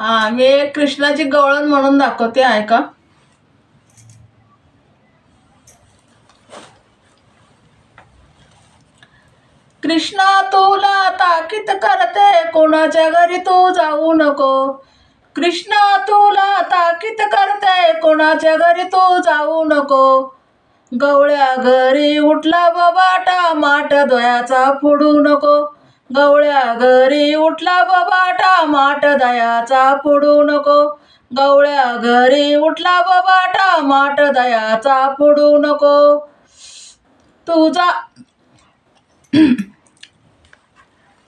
हा मी कृष्णाची गवळण म्हणून दाखवते ऐका कृष्णा तुला ताकीद करते कोणाच्या घरी तू जाऊ नको. कृष्णा तुला ताकीद करते कोणाच्या घरी तू जाऊ नको. गवळ्या घरी उठला बबाटा माठ दयाचा फोडू नको. गवळ्या घरी उठला बबाटा दयाचा फोडू नको. गवळ्या घरी उठला बाबा माट दयाचा फोडू नको. तुझा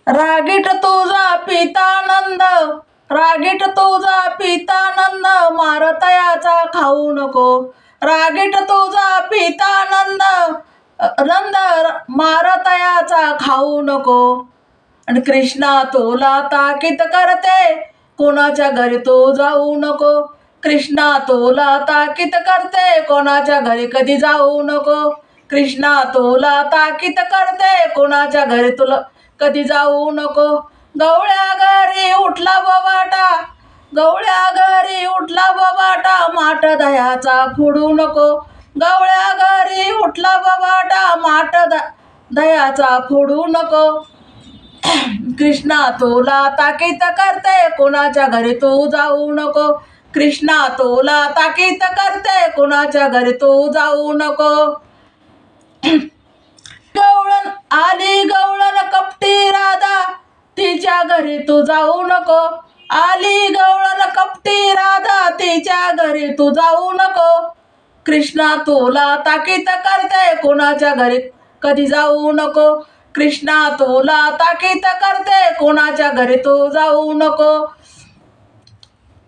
रागीट तुझा पितानंद रागीट तुझा पितानंद मारतयाचा खाऊ नको. रागीट तुझा पितानंद नंद मारतयाचा खाऊ नको. आणि कृष्णा तुला ताकीत करते कोणाच्या घरी तू जाऊ नको? कृष्णा तुला ताकीत करते. कोणाच्या घरी कधी जाऊ नको? कृष्णा तोला ताकीत करते. कोणाच्या घरी तुला कधी जाऊ नको? गवळ्या घरी उठला बबाटा गवळ्या घरी उठला बबाटा माठ दयाचा फोडू नको. गवळ्या घरी उठला बबाटा माठ द दयाचा फोडू नको. कृष्णा तुला ताकीत करते कोणाच्या घरी तू जाऊ नको. कृष्णा तुला ताकीत करते कोणाच्या घरी तू जाऊ नको. गवळण आली गवळण कपटी राधा तिच्या घरी तू जाऊ नको. आली गवळण कपटी राधा तिच्या घरी तू जाऊ नको. कृष्णा तुला ताकीत करते कोणाच्या घरी कधी जाऊ नको. कृष्णा तुला ताकीत करते कोणाच्या घरी तू जाऊ नको.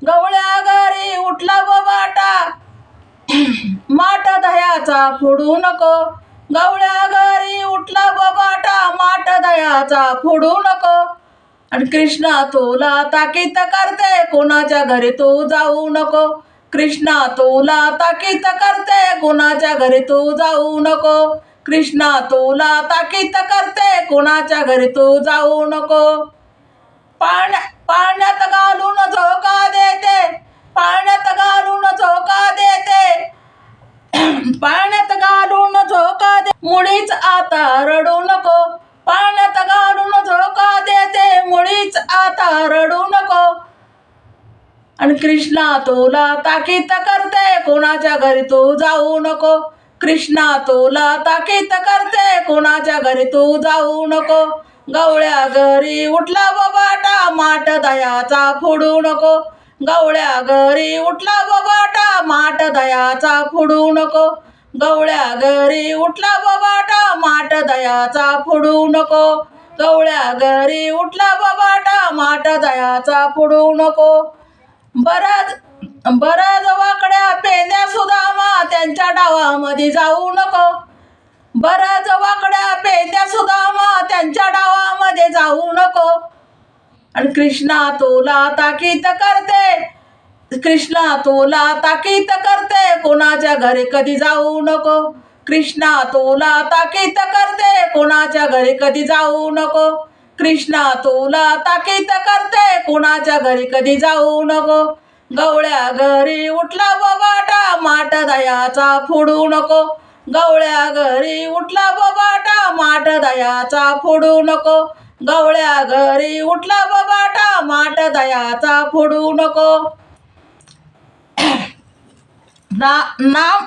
गवळ्या घरी उठला बबाटा माठ दह्याचा फोडू नको. गवळ्या घरी उठला बबाटा माठ दह्याचा फोडू नको. आणि कृष्णा तुला ताकीत करते कोणाच्या घरी तू जाऊ नको. कृष्णा तुला ताकीत करते कोणाच्या घरी तू जाऊ नको. कृष्णा तुला ताकीत करते कुणाच्या घरी तू जाऊ नको. पाण्या पाण्यात घालून झोका देते पाण्यात घालून झोका देते. पाण्यात घालून झोका दे मुळीच आता रडू नको. पाण्यात घालून झोका देते मुळीच आता रडू नको. आणि कृष्णा तुला ताकीत करते कोणाच्या घरी तू जाऊ नको. कृष्णा तुला ताकीत करते कोणाच्या घरी तू जाऊ नको. गवळ्या घरी उठला बबाटा माट दयाचा फोडू नको. गवळ्या घरी उठला बबाटा माट दयाचा फोडू नको. गवळ्या घरी उठला बबाटा माट दयाचा फोडू नको. गवळ्या घरी उठला बबाटा माट दयाचा फोडू नको. बराच बराच वाकड्या पेंद्या त्यांच्या डावामध्ये जाऊ नको. बरंच वाकड्या पेंद्या मग त्यांच्या डावामध्ये जाऊ नको. आणि कृष्णा तुला ताकीत करते. कृष्णा तुला ताकीत करते. कोणाच्या घरी कधी जाऊ नको. कृष्णा तुला ताकीत करते. कोणाच्या घरी कधी जाऊ नको. कृष्णा तुला ताकीत करते. कोणाच्या घरी कधी जाऊ नको. गवळ्या घरी उठला बबाटा माठ दयाचा फोडू नको. गवळ्या घरी उठला बबाटा माट दयाचा फोडू नको. गवळ्या घरी उठला बबाटा माट दयाचा फोडू नको. ना नाम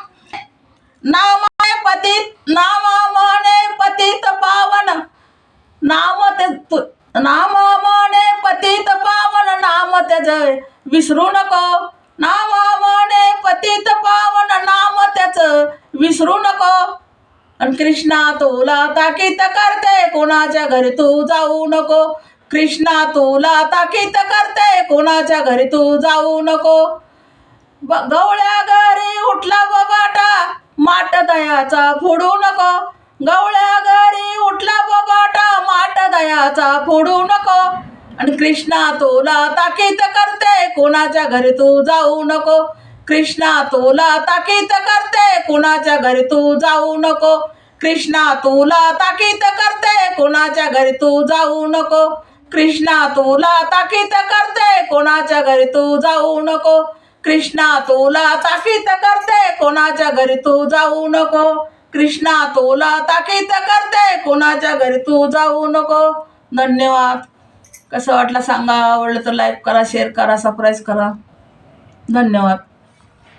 नामाय पतित नामा पतित पावन. नाम ते नाम पतित पावन नाम त्याच विसरू नको. नाम विसरू नको. आणि कृष्णा तुला ताकीत करते कोणाच्या घरी तू जाऊ नको. कृष्णा तुला ताकीत करते कोणाच्या घरी तू जाऊ नको. ब- गवळ्या घरी उठला बबाटा माट दयाचा फोडू नको. गवळ्या घरी उठला बबाटा माट दयाचा फोडू नको. आणि कृष्णा तुला ताकीत करते कोणाच्या घरी तू जाऊ नको. कृष्णा तुला ताकीत करते कुणाच्या घरी तू जाऊ नको. कृष्णा तुला ताकीत करते कोणाच्या घरी तू जाऊ नको. कृष्णा तुला ताकीत करते कोणाच्या घरी तू जाऊ नको. कृष्णा तुला ताकीत करते कोणाच्या घरी तू जाऊ नको. कृष्णा तुला ताकीत करते कोणाच्या घरी तू जाऊ नको. धन्यवाद. कसं वाटलं सांगा आवडलं तर लाईक करा शेअर करा सबस्क्राईब करा. धन्यवाद.